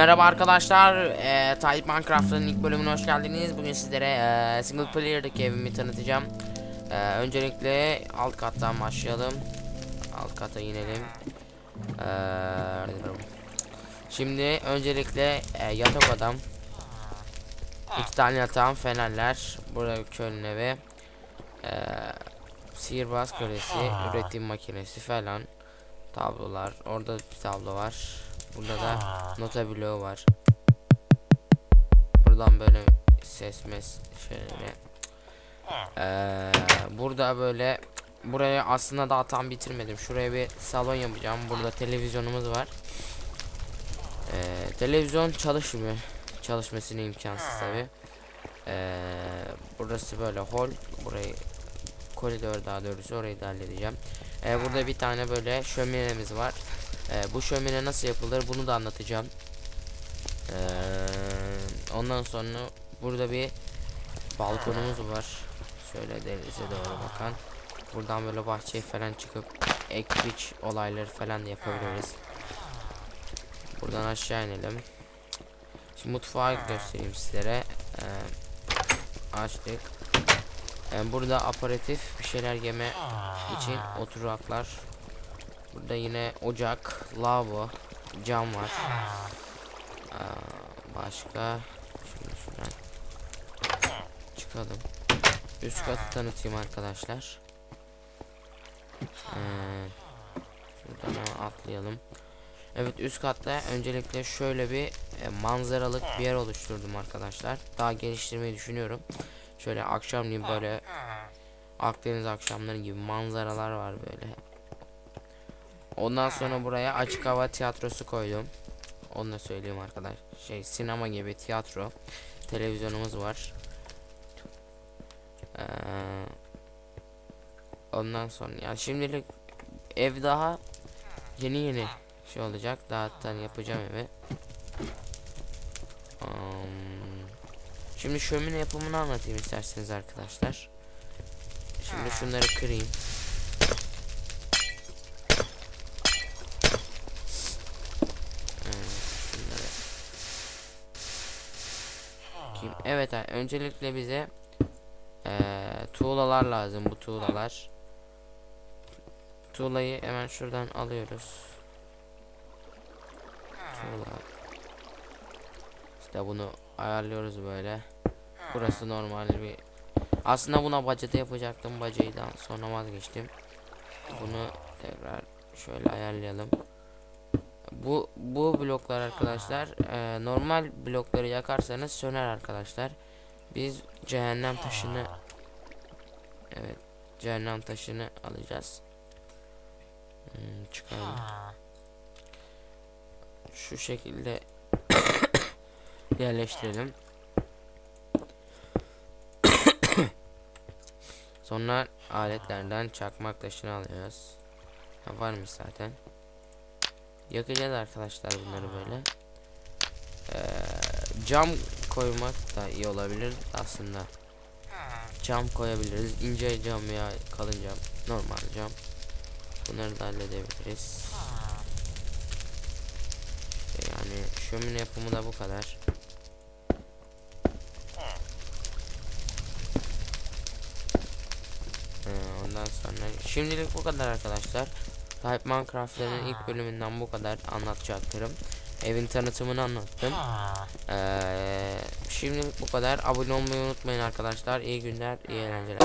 Merhaba arkadaşlar, e, Tayyip Minecraft'ın ilk bölümüne hoş geldiniz. Bugün sizlere e, single player'daki evimi tanıtacağım. E, öncelikle alt kattan başlayalım. Alt kata inelim. E, şimdi öncelikle e, yatak odam. İki tane yatağım, fenerler. Burada kölün evi. E, sihirbaz kulesi, üretim makinesi falan. Tablolar. Orada bir tablo var. Burada da nota bloğu var. Buradan böyle ses mes şöyle. Ee, burada böyle buraya aslında daha tam bitirmedim. Şuraya bir salon yapacağım. Burada televizyonumuz var. Ee, televizyon çalışmıyor. Çalışmasını imkansız tabi. Ee, burası böyle hol. Burayı koridor daha doğrusu orayı da halledeceğim. Ee, burada bir tane böyle şöminemiz var. Ee, bu şömine nasıl yapılır bunu da anlatacağım. Ee, ondan sonra burada bir balkonumuz var. Şöyle denize doğru bakan. Buradan böyle bahçeye falan çıkıp ek olayları falan da yapabiliriz. Buradan aşağı inelim. Şimdi mutfağı göstereyim sizlere. Ee, açtık. Ee, burada aparatif bir şeyler yeme için oturaklar Burada yine ocak, lavabo, cam var. Aa, başka şimdi şuradan çıkalım. Üst katı tanıtayım arkadaşlar. Ee, şuradan atlayalım. Evet üst katta öncelikle şöyle bir e, manzaralık bir yer oluşturdum arkadaşlar. Daha geliştirmeyi düşünüyorum. Şöyle akşamleyin böyle Akdeniz akşamları gibi manzaralar var böyle. Ondan sonra buraya açık hava tiyatrosu koydum. Onu da söyleyeyim arkadaş. Şey sinema gibi tiyatro. Televizyonumuz var. Ee, ondan sonra ya şimdilik ev daha yeni yeni şey olacak. Daha yapacağım evi. Um, şimdi şömine yapımını anlatayım isterseniz arkadaşlar. Şimdi şunları kırayım. Kim? Evet öncelikle bize eee tuğlalar lazım bu tuğlalar. Tuğlayı hemen şuradan alıyoruz. Tuğla. İşte bunu ayarlıyoruz böyle. Burası normal bir aslında buna bacada yapacaktım bacayı da sonra vazgeçtim. Bunu tekrar şöyle ayarlayalım. Bu bu bloklar arkadaşlar e, normal blokları yakarsanız söner arkadaşlar. Biz cehennem taşını evet cehennem taşını alacağız. Hmm, çıkaralım. Şu şekilde yerleştirelim. Sonra aletlerden çakmak taşını alıyoruz. Ha, varmış zaten. Yakacağız arkadaşlar bunları böyle. Ee, cam koymak da iyi olabilir aslında. Cam koyabiliriz. İnce cam ya kalın cam. Normal cam. Bunları da halledebiliriz. Yani şömine yapımı da bu kadar. Ee, ondan sonra şimdilik bu kadar arkadaşlar. Type Minecraft'ların ilk bölümünden bu kadar anlatacaklarım. Evin tanıtımını anlattım. Ee, şimdilik bu kadar. Abone olmayı unutmayın arkadaşlar. İyi günler, iyi eğlenceler.